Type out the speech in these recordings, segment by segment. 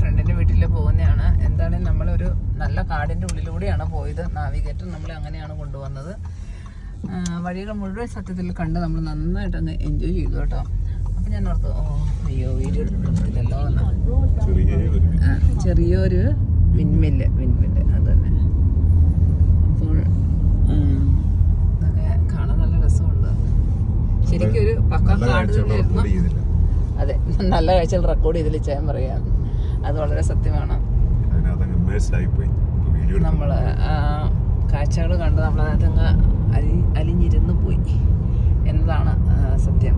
ഫ്രണ്ടിന്റെ വീട്ടിൽ പോകുന്നതാണ് എന്താണെങ്കിലും നമ്മളൊരു നല്ല കാടിന്റെ ഉള്ളിലൂടെയാണ് പോയത്. നാവിഗേറ്റർ നമ്മളെ അങ്ങനെയാണ് കൊണ്ടുവന്നത്. വഴികൾ മുഴുവൻ സത്യത്തിൽ കണ്ട് നമ്മൾ നന്നായിട്ട് അങ്ങ് എൻജോയ് ചെയ്തു കേട്ടോ. അപ്പം ഞാൻ ഓർത്തു ഓ അയ്യോ വീഡിയോ എടുത്തില്ലല്ലോ എന്ന്. ചെറിയൊരു വിൻമില്ല് വിൻമില്ല് അത് തന്നെ. അപ്പോൾ കാണാൻ നല്ല രസമുണ്ട്. ശരിക്കും ഒരു പക്ക കാട് തന്നെയായിരുന്നു. അതെ നല്ല കാഴ്ചകൾ റെക്കോർഡ് ചെയ്തില്ല ചെയ്യാൻ പറയാം. അത് വളരെ സത്യമാണ്. നമ്മൾ നമ്മൾ കാഴ്ചകൾ കണ്ട് നമ്മൾ അങ്ങ് അലി അലിഞ്ഞിരുന്ന് പോയി എന്നതാണ് സത്യം.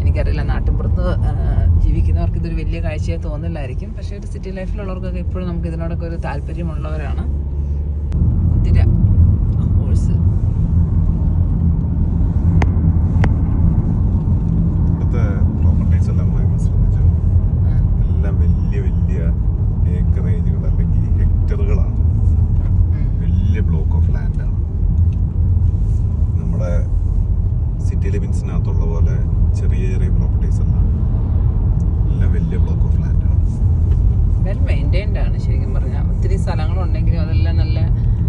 എനിക്കറിയില്ല നാട്ടിൻപുറത്ത് ജീവിക്കുന്നവർക്ക് ഇതൊരു വലിയ കാഴ്ചയായി തോന്നില്ലായിരിക്കും. പക്ഷേ ഒരു സിറ്റി ലൈഫിലുള്ളവർക്കൊക്കെ ഇപ്പോഴും നമുക്ക് ഇതിനോടൊക്കെ ഒരു താല്പര്യമുള്ളവരാണ് കുതിര ഹോഴ്സ് ഇവിടുത്തെ പ്രോപ്പർട്ടീസ് എല്ലാം ഭയങ്കര ശ്രദ്ധിച്ചു എല്ലാം വലിയ വലിയ ഏക്കറേജുകൾ അല്ലെങ്കിൽ ഹെക്ടറുകളാണ് വലിയ ബ്ലോക്ക് ഓഫ് ലാൻഡാണ് നമ്മുടെ സിറ്റി ലിമിറ്റ്സിനകത്തുള്ള പോലെ ചെറിയ ചെറിയ പ്രോപ്പർട്ടീസ് അല്ല എല്ലാം വലിയ ബ്ലോക്ക് ഓഫ് ലാൻഡാണ് വെൽ മെയിന്റൈൻഡ് ആണ് ശരിക്കും പറഞ്ഞാൽ ഒത്തിരി സ്ഥലങ്ങളുണ്ടെങ്കിലും അതെല്ലാം നല്ല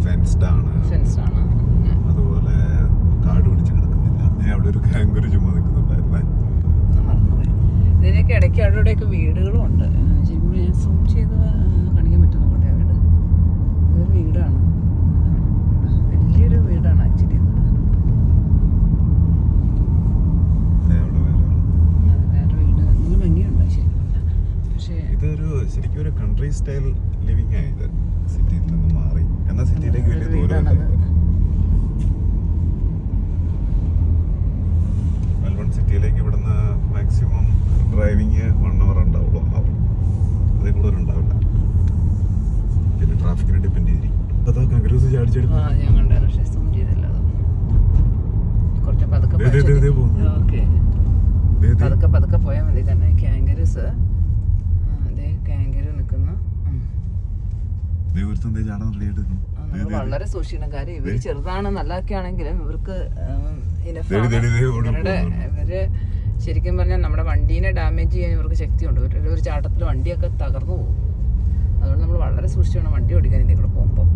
ഫെൻസ്ഡ് ആണ്. ഫെൻസ്ഡ് ആണ്. അതുപോലെ കാട് പിടിച്ച് കിടക്കുന്നില്ല. അവിടെ ഒരു കാങ്കുരു ചുമ നിൽക്കുന്നുണ്ടായിരുന്നേ. ഇതിനൊക്കെ ഇടയ്ക്ക് അവിടെ ഇവിടെയൊക്കെ വീടുകളും ഉണ്ട് സൂം ചെയ്ത് ആ, കാണിക്കാൻ പറ്റും നോക്കട്ടെ ആ വീട് ഇതൊരു വീടാണ് ആ, വലിയൊരു വീടാണ് ആക്ച്വലി ദേ അവിടെ വേറെ ഒരെണ്ണം. വേറെ വീട് നല്ല ഭംഗിയുണ്ട് ശരിക്കും പറഞ്ഞാൽ. പക്ഷേ ഇതൊരു ശരിക്കും ഒരു കൺട്രി സ്റ്റൈൽ ലിവിങ് ആയി ഇത് സിറ്റിയിൽ നിന്ന് മാറി. എന്നാൽ സിറ്റിയിലേക്ക് വലിയ ദൂരം ദൂരമില്ല. മെൽബൺ സിറ്റിയിലേക്ക് ഇവിടുന്ന് മാക്സിമം ഡ്രൈവിങ് വൺ അവർ ഉണ്ടാവുള്ളൂ. അവർ അതിൽ കൂടുതൽ ഉണ്ടാവില്ല. പിന്നെ ട്രാഫിക്കിനെ ഡിപ്പെൻഡ് ചെയ്തിരിക്കും. അതാ കങ്ക്രൂസ് ചാടിച്ചെടുക്കും ഞാൻ കണ്ടായിരുന്നു പക്ഷേ സൂം ചെയ്തില്ല കുറച്ച് പതുക്കെ പതുക്കെ പോയാൽ മതി. കാരണം കാങ്കരൂസ് ആ, നമ്മൾ വളരെ സൂക്ഷിക്കണം കാര്യം ഇവർ ചെറുതാണ് നല്ലതൊക്കെ ആണെങ്കിലും ഇവർക്ക് ഇവരുടെ ഇവർ ശരിക്കും പറഞ്ഞാൽ നമ്മുടെ വണ്ടീനെ ഡാമേജ് ചെയ്യാൻ ഇവർക്ക് ശക്തിയുണ്ട്. ഇവരുടെ ഒരു ചാട്ടത്തിൽ വണ്ടിയൊക്കെ തകർന്നു പോകും. അതുകൊണ്ട് നമ്മൾ വളരെ സൂക്ഷിച്ചാണ് വണ്ടി ഓടിക്കാൻ ഇതിൽ കൂടെ പോകുമ്പോൾ.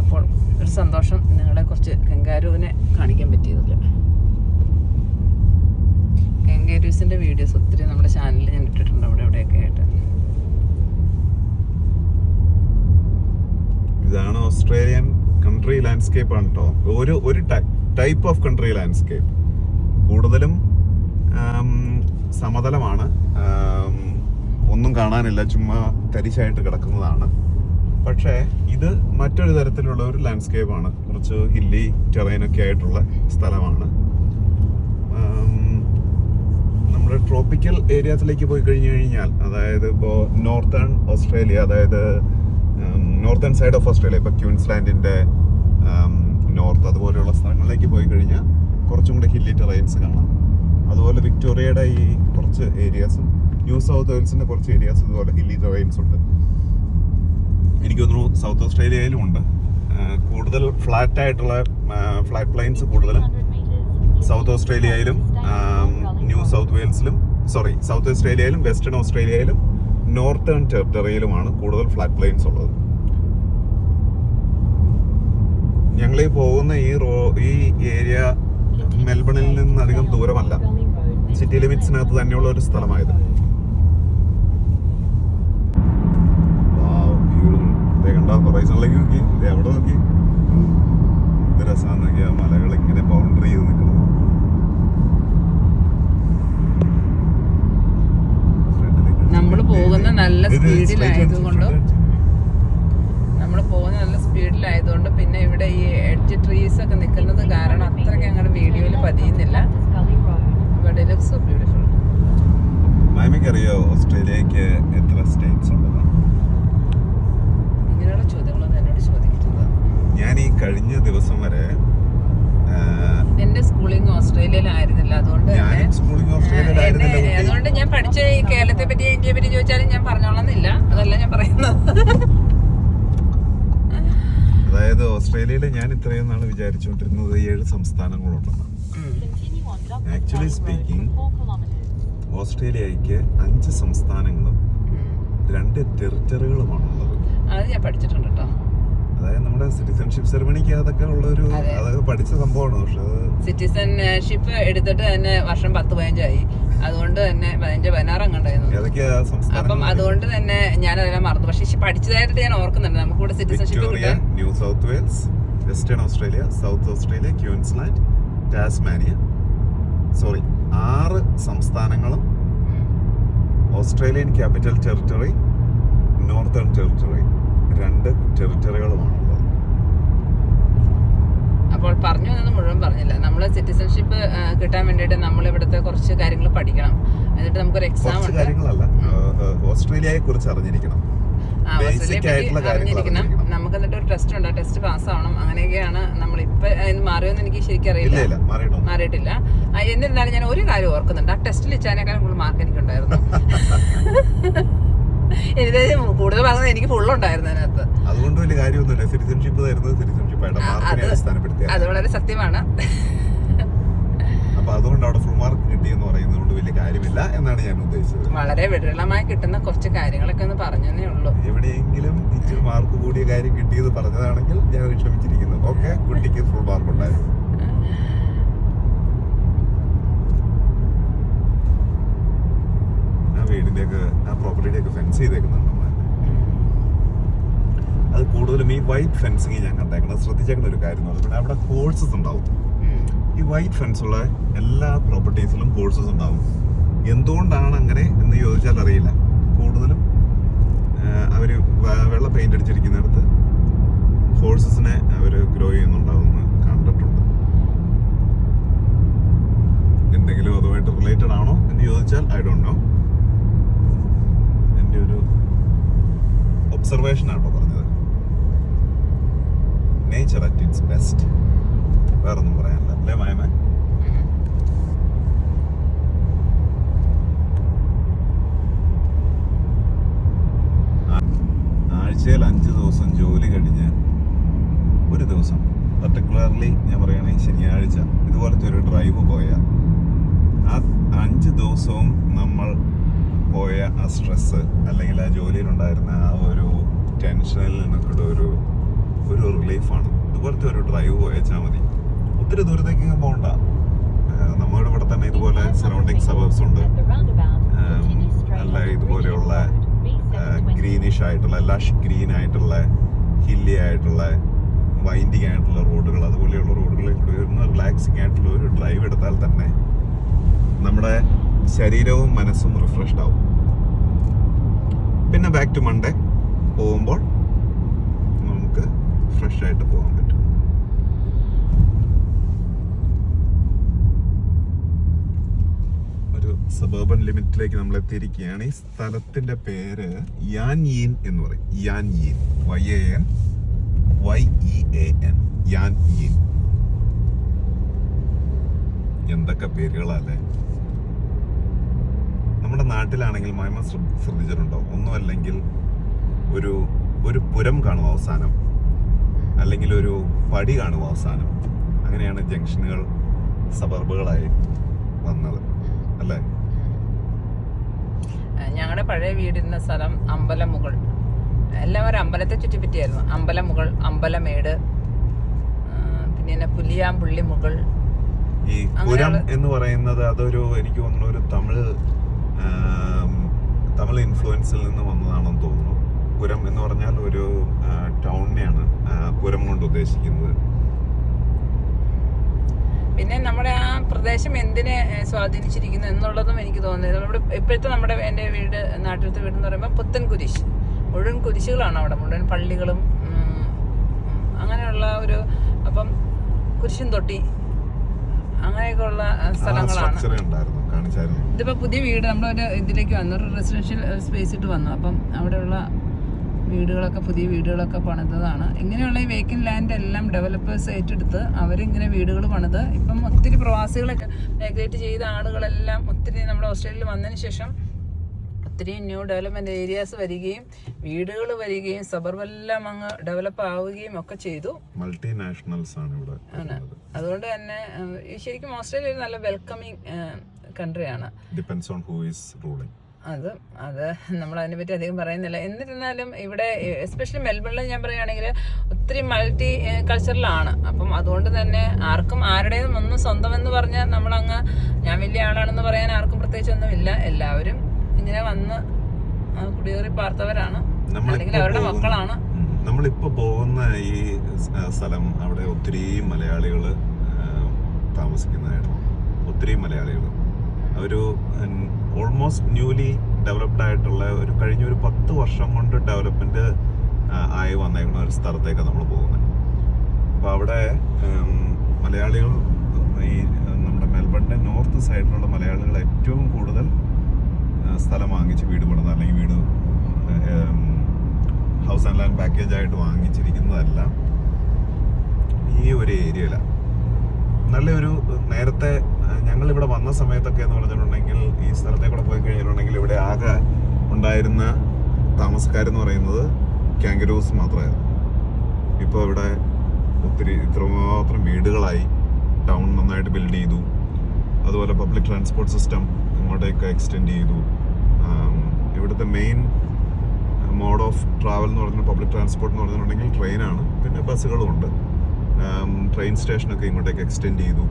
അപ്പോൾ ഒരു സന്തോഷം നിങ്ങളെ കുറച്ച് കങ്കാരുവിനെ കാണിക്കാൻ പറ്റിയതില്ല കങ്കാരൂസിന്റെ വീഡിയോസ് ഒത്തിരി നമ്മുടെ ചാനലിൽ ഞാൻ ഇട്ടിട്ടുണ്ട്. അവിടെ എവിടെയൊക്കെ ആയിട്ട്. ഇതാണ് ഓസ്ട്രേലിയൻ കൺട്രി ലാൻഡ്സ്കേപ്പ് ആണ് കേട്ടോ ഒരു ഒരു ടൈപ്പ് ഓഫ് കൺട്രി ലാൻഡ്സ്കേപ്പ് കൂടുതലും സമതലമാണ്. ഒന്നും കാണാനില്ല. ചുമ്മാ തരിശായിട്ട് കിടക്കുന്നതാണ്. പക്ഷേ ഇത് മറ്റൊരു തരത്തിലുള്ള ഒരു ലാൻഡ്സ്കേപ്പ് ആണ്. കുറച്ച് ഹില്ലി ടെറൈനൊക്കെ ആയിട്ടുള്ള സ്ഥലമാണ്. നമ്മുടെ ട്രോപ്പിക്കൽ ഏരിയാസിലേക്ക് പോയി കഴിഞ്ഞു കഴിഞ്ഞാൽ അതായത് ഇപ്പോൾ നോർത്തേൺ ഓസ്ട്രേലിയ അതായത് നോർത്തേൺ സൈഡ് ഓഫ് ഓസ്ട്രേലിയ ഇപ്പോൾ ക്യൂൻസ്ലാൻഡിന്റെ നോർത്ത് അതുപോലെയുള്ള സ്ഥലങ്ങളിലേക്ക് പോയി കഴിഞ്ഞാൽ കുറച്ചും കൂടി ഹില്ലി ടെറൈൻസ് കാണാം. അതുപോലെ വിക്ടോറിയയുടെ ഈ കുറച്ച് ഏരിയാസും ന്യൂ സൗത്ത് വെയിൽസിന്റെ കുറച്ച് ഏരിയാസ് ഇതുപോലെ ഹില്ലി ടെറൈൻസ് ഉണ്ട്. എനിക്ക് തോന്നുന്നു സൗത്ത് ഓസ്ട്രേലിയയിലും ഉണ്ട്. കൂടുതൽ ഫ്ലാറ്റ് ആയിട്ടുള്ള ഫ്ലാറ്റ് പ്ലെയിൻസ് കൂടുതലും south ഓസ്ട്രേലിയയിലും new south വെയിൽസിലും sorry south ഓസ്ട്രേലിയയിലും western ഓസ്ട്രേലിയയിലും northern ടെറിട്ടറിയിലുമാണ് കൂടുതൽ ഫ്ലാറ്റ് പ്ലെയിൻസ് ഉള്ളത്. ഞങ്ങൾ ഈ പോകുന്ന ഈ റോ ഈ ഏരിയ മെൽബണിൽ നിന്ന് അധികം ദൂരമല്ല. സിറ്റി ലിമിറ്റ്സിനകത്ത് തന്നെയുള്ള ഒരു സ്ഥലമായത്. കണ്ട? നോക്കി. അവിടെ നോക്കി. ഇത് രസമാന്ന് നോക്കിയാ. മലകൾ ഇങ്ങനെ ബൗണ്ടറി ചെയ്ത് നിൽക്കുന്നത് നമ്മൾ പോകുന്ന നല്ല സ്പീഡിലായതുകൊണ്ടും നമ്മൾ പോകുന്ന നല്ല സ്പീഡിലായതുകൊണ്ട് പിന്നെ ഇവിടെ ഈ എഡ്ജ് ട്രീസ് ഒക്കെ നിൽക്കുന്നത് കാരണം അത്രയ്ക്ക് അങ്ങോട്ട് വീഡിയോയിൽ പതിയുന്നില്ല. ഇവിടെ ഇറ്റ് സോ ബ്യൂട്ടിഫുൾ മാമിക്ക് അറിയോ ഓസ്ട്രേലിയക്ക് എത്ര സ്റ്റേറ്റ്സ് ഉണ്ടെന്ന്? ഇങ്ങനെയുള്ള ചോദ്യങ്ങളൊന്നും എന്നോട് ചോദിക്കുന്നത് ഞാൻ ഈ കഴിഞ്ഞ ദിവസം വരെ എന്റെ സ്കൂളിംഗ് ഓസ്ട്രേലിയയിലായിരുന്നില്ല. അതുകൊണ്ട് തന്നെ സ്കൂളിംഗ് ഓസ്ട്രേലിയയിലായിരുന്നില്ല. അതുകൊണ്ട് ഞാൻ പഠിച്ച ഈ കേരളത്തെ പറ്റി ഇന്ത്യയെ പറ്റി ചോദിച്ചാലും ഞാൻ പറഞ്ഞോളന്നില്ല. അതല്ല ഞാൻ പറയുന്നത്. അതായത് ഓസ്ട്രേലിയയിൽ ഞാൻ ഇത്രയും നാൾ വിചാരിച്ചുകൊണ്ടിരുന്നത് ഏഴ് സംസ്ഥാനങ്ങളുണ്ടെന്ന് ആക്ച്വലി സ്പീക്കിംഗ് ഓസ്ട്രേലിയയ്ക്ക് അഞ്ച് സംസ്ഥാനങ്ങളും രണ്ട് ടെറിറ്ററികളുമാണുള്ളത് അത് ഞാൻ പഠിച്ചിട്ടുണ്ട് കേട്ടോ അതായത് നമ്മുടെ സിറ്റിസൺഷിപ്പ് സെറമണിക്ക് അതൊക്കെ ഉള്ളൊരു. അതൊക്കെ പഠിച്ച സംഭവമാണ്. പക്ഷെ സിറ്റിസൺഷിപ്പ് എടുത്തിട്ട് തന്നെ വർഷം പത്ത് പതിനഞ്ചായി. അതുകൊണ്ട് തന്നെ പതിനഞ്ച് പതിനാറ് ഏതൊക്കെയാ അപ്പം അതുകൊണ്ട് തന്നെ ഞാൻ അതെല്ലാം മറന്നു. പക്ഷെ പഠിച്ചതായിട്ട് ഞാൻ ഓർക്കുന്നുണ്ട്. നമുക്ക് ഇവിടെ citizenship New South Wales Western Australia South Australia Queensland Tasmania sorry ആറ് സംസ്ഥാനങ്ങളും Australian capital territory northern territory രണ്ട് ടെറിട്ടറികളുമാണുള്ളത് അപ്പോൾ പറഞ്ഞു വന്നത് മുഴുവൻ പറഞ്ഞില്ല. നമ്മൾ സിറ്റിസൺഷിപ്പ് കിട്ടാൻ വേണ്ടിയിട്ട് നമ്മൾ ഇവിടുത്തെ കുറച്ച് കാര്യങ്ങൾ പഠിക്കണം. എന്നിട്ട് നമുക്കൊരു എക്സാം ഉണ്ട്. കാര്യങ്ങളല്ല. ഓസ്ട്രേലിയയെ കുറിച്ച് അറിഞ്ഞിരിക്കണം. അറിഞ്ഞിരിക്കണം. നമുക്ക് എന്നിട്ട് ഒരു ടെസ്റ്റ് ഉണ്ട്. ടെസ്റ്റ് പാസ്സാവണം അങ്ങനെയൊക്കെയാണ് നമ്മൾ ഇപ്പൊ മാറിയോന്ന് എനിക്ക് ശരിക്കും അറിയില്ല. മാറിയിട്ടില്ല. എന്നിരുന്നാലും ഞാൻ ഒരു കാര്യം ഓർക്കുന്നുണ്ട്. ആ ടെസ്റ്റിൽ ഇച്ചാനേക്കാളും കൂടുതൽ മാർക്ക് എനിക്കുണ്ടായിരുന്നു. ഇത് കൂടുതൽ പറഞ്ഞത് എനിക്ക് ഫുള്ളുണ്ടായിരുന്നു അതിനകത്ത്. അതുകൊണ്ട് വലിയ കാര്യമൊന്നുമില്ല. സിറ്റിസൺഷിപ്പ് തരുന്നത് സിറ്റിസൺഷിപ്പ് അത് വളരെ സത്യമാണ്. അപ്പൊ അതുകൊണ്ട് അവിടെ ഫുൾ മാർക്ക് പറയുന്നത് കൊണ്ട് വലിയ കാര്യമില്ല എന്നാണ് ഞാൻ ഉദ്ദേശിച്ചത്. വളരെ വിരളമായി കിട്ടുന്ന കുറച്ച് കാര്യങ്ങളൊക്കെ ഒന്ന് പറഞ്ഞതേ ഉള്ളൂ. എവിടെയെങ്കിലും ഇച്ചിരി മാർക്ക് കൂടിയ കാര്യം കിട്ടിയത് പറഞ്ഞതാണെങ്കിൽ ഞാൻ ക്ഷമിച്ചിരിക്കുന്നു. ഓക്കെ കുട്ടിക്ക് ഫുൾ മാർക്ക് ഉണ്ടായിരുന്നു ആ വീടിന്റെ ഒക്കെ ആ പ്രോപ്പർട്ടിയുടെ ഒക്കെ ഫെൻസ് ചെയ്തേക്കുന്നുണ്ട് അത് കൂടുതലും ഈ വൈറ്റ് ഫെൻസിങ് ഞാൻ കണ്ടേക്കുന്നത്. ശ്രദ്ധിച്ചേക്കുന്ന ഒരു കാര്യം എന്ന് പറഞ്ഞാൽ പിന്നെ അവിടെ കോഴ്സസ് ഉണ്ടാവും. ഈ വൈറ്റ് ഫെൻസുള്ള എല്ലാ പ്രോപ്പർട്ടീസിലും കോഴ്സസ് ഉണ്ടാവും. എന്തുകൊണ്ടാണ് അങ്ങനെ എന്ന് ചോദിച്ചാൽ അറിയില്ല. കൂടുതലും അവർ വെള്ള പെയിന്റ് അടിച്ചിരിക്കുന്നിടത്ത് ഹോഴ്സസിനെ അവർ ഗ്രോ ചെയ്യുന്നുണ്ടാവുമെന്ന് കണ്ടിട്ടുണ്ട് എന്തെങ്കിലും അതുമായിട്ട് റിലേറ്റഡ് ആണോ എന്ന് ചോദിച്ചാൽ ഐ ഡോണ്ട് നോ എന്റെ ഒരു ഒബ്സർവേഷൻ ആണോ പറഞ്ഞത്. നേച്ചർ അറ്റ് ഇറ്റ്സ് ബെസ്റ്റ് വേറൊന്നും പറയാനില്ല. അല്ലേ മായമേ. ആഴ്ചയിൽ അഞ്ച് ദിവസം ജോലി കഴിഞ്ഞ് ഒരു ദിവസം. പർട്ടിക്കുലർലി ഞാൻ പറയുകയാണെങ്കിൽ ശനിയാഴ്ച. ഇതുപോലത്തെ ഒരു ഡ്രൈവ് പോയാൽ ആ അഞ്ച് ദിവസവും നമ്മൾ പോയ ആ സ്ട്രെസ് അല്ലെങ്കിൽ ആ ജോലിയിലുണ്ടായിരുന്ന ആ ഒരു ടെൻഷനിൽ നിന്നൊക്കെ ഒരു ഒരു റിലീഫാണ് ഇതുപോലത്തെ ഒരു ഡ്രൈവ് പോയച്ചാൽ മതി. ഒത്തിരി ദൂരത്തേക്ക് പോകണ്ട നമ്മുടെ ഇവിടെ തന്നെ ഇതുപോലെ സറൗണ്ടിങ് സബർബ്സ് ഉണ്ട്. നല്ല ഇതുപോലെയുള്ള ഗ്രീനിഷ് ആയിട്ടുള്ള ലഷ് ഗ്രീൻ ആയിട്ടുള്ള ഹില്ലി ആയിട്ടുള്ള വൈൻഡിങ് ആയിട്ടുള്ള റോഡുകൾ അതുപോലെയുള്ള റോഡുകളിൽ കൂടി ഒന്ന് റിലാക്സിങ് ആയിട്ടുള്ള ഒരു ഡ്രൈവ് എടുത്താൽ തന്നെ നമ്മുടെ ശരീരവും മനസ്സും റിഫ്രഷ്ഡ് ആവും. പിന്നെ ബാക്ക് ടു മൺഡേ പോകുമ്പോൾ നമുക്ക് ഫ്രഷ് ആയിട്ട് പോകാൻ പറ്റും. ഒരു സബർബൻ ലിമിറ്റിലേക്ക് നമ്മൾ എത്തിയിരിക്കുകയാണ്. ഈ സ്ഥലത്തിന്റെ പേര് യാൻ എന്ന് പറയും. യാൻ Y N Y E N യീൻ എന്തൊക്കെ പേരുകളല്ലേ നമ്മുടെ നാട്ടിലാണെങ്കിൽ മയമ ശ്രദ്ധിച്ചിട്ടുണ്ടോ? ഒന്നുമല്ലെങ്കിൽ ഒരു ഒരു പുരം കാണും അവസാനം. അല്ലെങ്കിൽ ഒരു പടി കാണും അവസാനം. അങ്ങനെയാണ് ജംഗ്ഷനുകൾ സബർബുകളായി വന്നത്. അല്ലേ? ഞങ്ങളുടെ പഴയ വീടിരുന്ന സ്ഥലം അമ്പലമുകൾ. ഒരു അമ്പലത്തെ ചുറ്റിപ്പറ്റിയായിരുന്നു. അമ്പലമുകൾ അമ്പലമേട് പിന്നെ പുലിയാമ്പുള്ളി മുകൾ. ഈ പുരം എന്ന് പറയുന്നത് അതൊരു എനിക്ക് തോന്നുന്നു ഒരു തമിഴ് തമിഴ് ഇൻഫ്ലുവൻസിൽ നിന്ന് വന്നതാണെന്ന് തോന്നുന്നു. പുരം എന്ന് പറഞ്ഞാൽ ഒരു ടൗണിനെയാണ് പുരം കൊണ്ട് ഉദ്ദേശിക്കുന്നത്. പിന്നെ നമ്മുടെ ആ പ്രദേശം എന്തിനെ സ്വാധീനിച്ചിരിക്കുന്നു എന്നുള്ളതും എനിക്ക് തോന്നുന്നത് നമ്മുടെ ഇപ്പോഴത്തെ നമ്മുടെ എന്റെ വീട് നാട്ടിലത്തെ വീട് എന്ന് പറയുമ്പോൾ പുത്തൻ കുരിശ് മുഴുവൻ കുരിശുകളാണ് അവിടെ. മുഴുവൻ പള്ളികളും അങ്ങനെയുള്ള ഒരു അപ്പം കുരിശും തൊട്ടി അങ്ങനെയൊക്കെയുള്ള സ്ഥലങ്ങളാണ്. ഇതിപ്പോ പുതിയ വീട് നമ്മളൊരു ഇതിലേക്ക് വന്നു ഒരു റെസിഡൻഷ്യൽ സ്പേസ് ഇട്ട് വന്നു. അപ്പം അവിടെയുള്ള വീടുകളൊക്കെ പുതിയ വീടുകളൊക്കെ പണിതതാണ്. ഇങ്ങനെയുള്ള ഈ വേക്കൻ ലാൻഡ് എല്ലാം ഡെവലപ്പേഴ്സ് ഏറ്റെടുത്ത് അവരിങ്ങനെ വീടുകൾ പണിത്. ഇപ്പം ഒത്തിരി പ്രവാസികളൊക്കെ മൈഗ്രേറ്റ് ചെയ്ത ആളുകളെല്ലാം ഒത്തിരി നമ്മുടെ ഓസ്ട്രേലിയയിൽ വന്നതിന് ശേഷം ഒത്തിരി ന്യൂ ഡെവലപ്മെന്റ് ഏരിയാസ് വരികയും വീടുകൾ വരികയും സബർബെല്ലാം അങ്ങ് ഡെവലപ്പ് ആവുകയും ഒക്കെ ചെയ്തു. മൾട്ടിനാഷണൽസ് ആണ് ഇവിടെ അതുകൊണ്ട് തന്നെ ശരിക്കും ഓസ്ട്രേലിയ ഒരു നല്ല welcoming കൺട്രിയാണ്. Depends on who is ruling അത് അത് നമ്മൾ അതിനെപ്പറ്റി അധികം പറയുന്നില്ല. എന്നിരുന്നാലും ഇവിടെ എസ്പെഷ്യലി മെൽബണിൽ ഞാൻ പറയുകയാണെങ്കിൽ ഒത്തിരി മൾട്ടി കൾച്ചറിലാണ് അപ്പം അതുകൊണ്ട് തന്നെ ആർക്കും ആരുടേതും ഒന്നും സ്വന്തമെന്ന് പറഞ്ഞാൽ നമ്മളങ്ങ് ഞാൻ വലിയ ആളാണെന്ന് പറയാൻ ആർക്കും പ്രത്യേകിച്ചൊന്നുമില്ല എല്ലാവരും ഇങ്ങനെ വന്ന് കുടിയേറി പാർത്തവരാണ്. അല്ലെങ്കിൽ അവരുടെ മക്കളാണ്. നമ്മളിപ്പോ പോകുന്ന ഈ സ്ഥലം അവിടെ ഒത്തിരി മലയാളികൾ താമസിക്കുന്നതായിരുന്നു. ഒത്തിരി മലയാളികൾ ഒരു ഓൾമോസ്റ്റ് ന്യൂലി ഡെവലപ്ഡ് ആയിട്ടുള്ള ഒരു കഴിഞ്ഞ ഒരു പത്ത് വർഷം കൊണ്ട് ഡെവലപ്മെന്റ് ആയി വന്നേക്കുന്ന ഒരു സ്ഥലത്തേക്കാണ് നമ്മൾ പോകുന്നത് അപ്പോൾ അവിടെ മലയാളികൾ ഈ നമ്മുടെ മെൽബണിന്റെ നോർത്ത് സൈഡിലുള്ള മലയാളികൾ ഏറ്റവും കൂടുതൽ സ്ഥലം വാങ്ങിച്ച് വീട് പണിത് അല്ലെങ്കിൽ വീട് ഹൗസ് ആൻഡ് ലാൻഡ് പാക്കേജ് ആയിട്ട് വാങ്ങിച്ചിരിക്കുന്നതല്ല. ഈ ഒരു ഏരിയയിലാണ് നല്ലൊരു നേരത്തെ ഞങ്ങൾ ഇവിടെ വന്ന സമയത്തൊക്കെ എന്ന് പറഞ്ഞിട്ടുണ്ടെങ്കിൽ ഈ സ്ഥലത്തെ കൂടെ പോയി കഴിഞ്ഞിട്ടുണ്ടെങ്കിൽ ഇവിടെ ആകെ ഉണ്ടായിരുന്ന താമസക്കാരെന്ന് പറയുന്നത് കാങ്കരൂസ് മാത്രമായിരുന്നു. ഇപ്പോൾ ഇവിടെ ഒത്തിരി ഇത്രമാത്രം വീടുകളായി. ടൗൺ നന്നായിട്ട് ബിൽഡ് ചെയ്തു. അതുപോലെ പബ്ലിക് ട്രാൻസ്പോർട്ട് സിസ്റ്റം ഇങ്ങോട്ടേക്ക് എക്സ്റ്റെൻഡ് ചെയ്തു. ഇവിടുത്തെ മെയിൻ മോഡ് ഓഫ് ട്രാവൽ എന്ന് പറഞ്ഞാൽ പബ്ലിക് ട്രാൻസ്പോർട്ട് എന്ന് പറഞ്ഞിട്ടുണ്ടെങ്കിൽ ട്രെയിനാണ് പിന്നെ ബസ്സുകളും ഉണ്ട്. ട്രെയിൻ സ്റ്റേഷനൊക്കെ ഇങ്ങോട്ടേക്ക് എക്സ്റ്റെൻഡ് ചെയ്തു.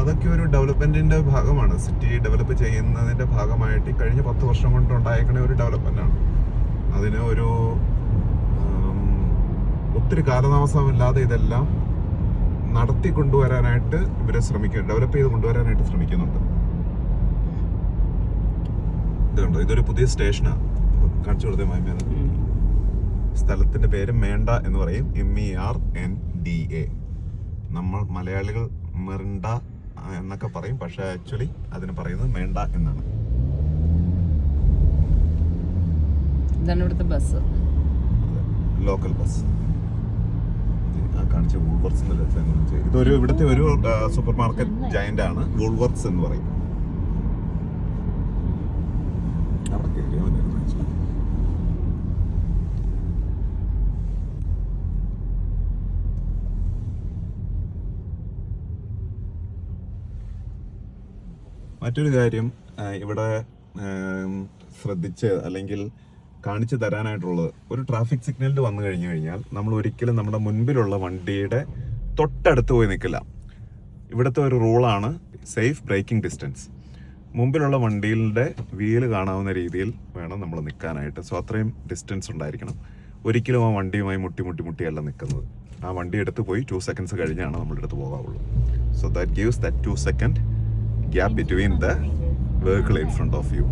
അതൊക്കെ ഒരു ഡെവലപ്മെന്റിന്റെ ഭാഗമാണ്. സിറ്റി ഡെവലപ്പ് ചെയ്യുന്നതിന്റെ ഭാഗമായിട്ട് കഴിഞ്ഞ പത്ത് വർഷം കൊണ്ട് ഉണ്ടായേക്കുന്ന ഒരു ഡെവലപ്മെന്റാണ് അതിന് ഒരു ഒത്തിരി കാലതാമസമില്ലാതെ ഇതെല്ലാം നടത്തി കൊണ്ടുവരാനായിട്ട് ഇവരെ ശ്രമിക്കുക ഡെവലപ്പ് ചെയ്ത് കൊണ്ടുവരാനായിട്ട് ശ്രമിക്കുന്നുണ്ട്. ഇതുണ്ട് ഇതൊരു പുതിയ സ്റ്റേഷനാണ് കാണിച്ചു കൊടുത്തേ മായ്മ സ്ഥലത്തിന്റെ പേര് മേണ്ട എന്ന് പറയും. M E R N D A നമ്മൾ മലയാളികൾ മെറിണ്ട എന്നൊക്കെ പറയും. പക്ഷെ ആക്ച്വലി അതിന് പറയുന്നത് മേണ്ട എന്നാണ്. ഇതാണ് ഇവിടുത്തെ ബസ്. Local bus. കാണിച്ച ഇതൊരു ഇവിടുത്തെ ഒരു സൂപ്പർ മാർക്കറ്റ് ജയന്റ് ആണ്. വൂൾവർട്സ് എന്ന് പറയും അവിടെ കയറിയാ മതി എന്ന് വെച്ചു. മറ്റൊരു കാര്യം ഇവിടെ ശ്രദ്ധിച്ച് അല്ലെങ്കിൽ കാണിച്ചു തരാനായിട്ടുള്ളത് ഒരു ട്രാഫിക് സിഗ്നലിൽ വന്നു കഴിഞ്ഞു കഴിഞ്ഞാൽ നമ്മൾ ഒരിക്കലും നമ്മുടെ മുൻപിലുള്ള വണ്ടിയുടെ തൊട്ടടുത്ത് പോയി നിൽക്കില്ല. ഇവിടുത്തെ ഒരു റൂളാണ് സേഫ് ബ്രേക്കിംഗ് ഡിസ്റ്റൻസ് മുമ്പിലുള്ള വണ്ടിയിലെ വീൽ കാണാവുന്ന രീതിയിൽ വേണം നമ്മൾ നിൽക്കാനായിട്ട്. സോ അത്രയും ഡിസ്റ്റൻസ് ഉണ്ടായിരിക്കണം. ഒരിക്കലും ആ വണ്ടിയുമായി മുട്ടി മുട്ടി മുട്ടിയല്ല നിൽക്കുന്നത്. ആ വണ്ടി എടുത്ത് പോയി ടു സെക്കൻഡ്സ് കഴിഞ്ഞാണ് നമ്മളെടുത്ത് പോകാവുള്ളൂ. So that gives that two second gap between the vehicle in front of you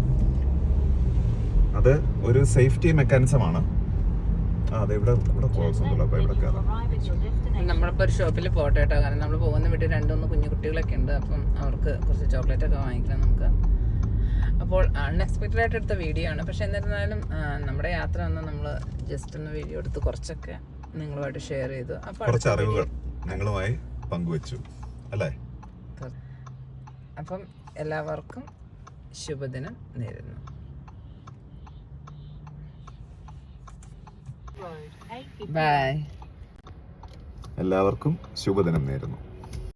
അത് ഒരു സേഫ്റ്റി മെക്കാനിസമാണ് നമ്മളിപ്പോ ഇവിടെ അപ്പൊ കയറാം നമ്മളിപ്പോൾ ഒരു ഷോപ്പിൽ പോട്ടെ കേട്ടോ. കാരണം നമ്മൾ പോകുന്ന വീട്ടിൽ രണ്ടുമൂന്ന് കുഞ്ഞു കുട്ടികളൊക്കെ ഉണ്ട്. അപ്പം അവർക്ക് കുറച്ച് ചോക്ലേറ്റ് ഒക്കെ വാങ്ങിക്കണം നമുക്ക്. അപ്പോൾ അൺഎക്സ്പെക്റ്റഡ് ആയിട്ട് എടുത്ത വീഡിയോ ആണ്. പക്ഷെ എന്നിരുന്നാലും നമ്മുടെ യാത്ര ഒന്ന് നമ്മൾ ജസ്റ്റ് ഒന്ന് വീഡിയോ എടുത്ത് കുറച്ചൊക്കെ നിങ്ങളുമായിട്ട് ഷെയർ ചെയ്തു. അപ്പോൾ കുറച്ച് അടുത്ത അറിവുകൾ നിങ്ങളുമായി പങ്കുവച്ചു. അല്ലേ? അപ്പം എല്ലാവർക്കും ശുഭദിനം നേരുന്നു. ബൈ എല്ലാവർക്കും ശുഭദിനം നേരുന്നു.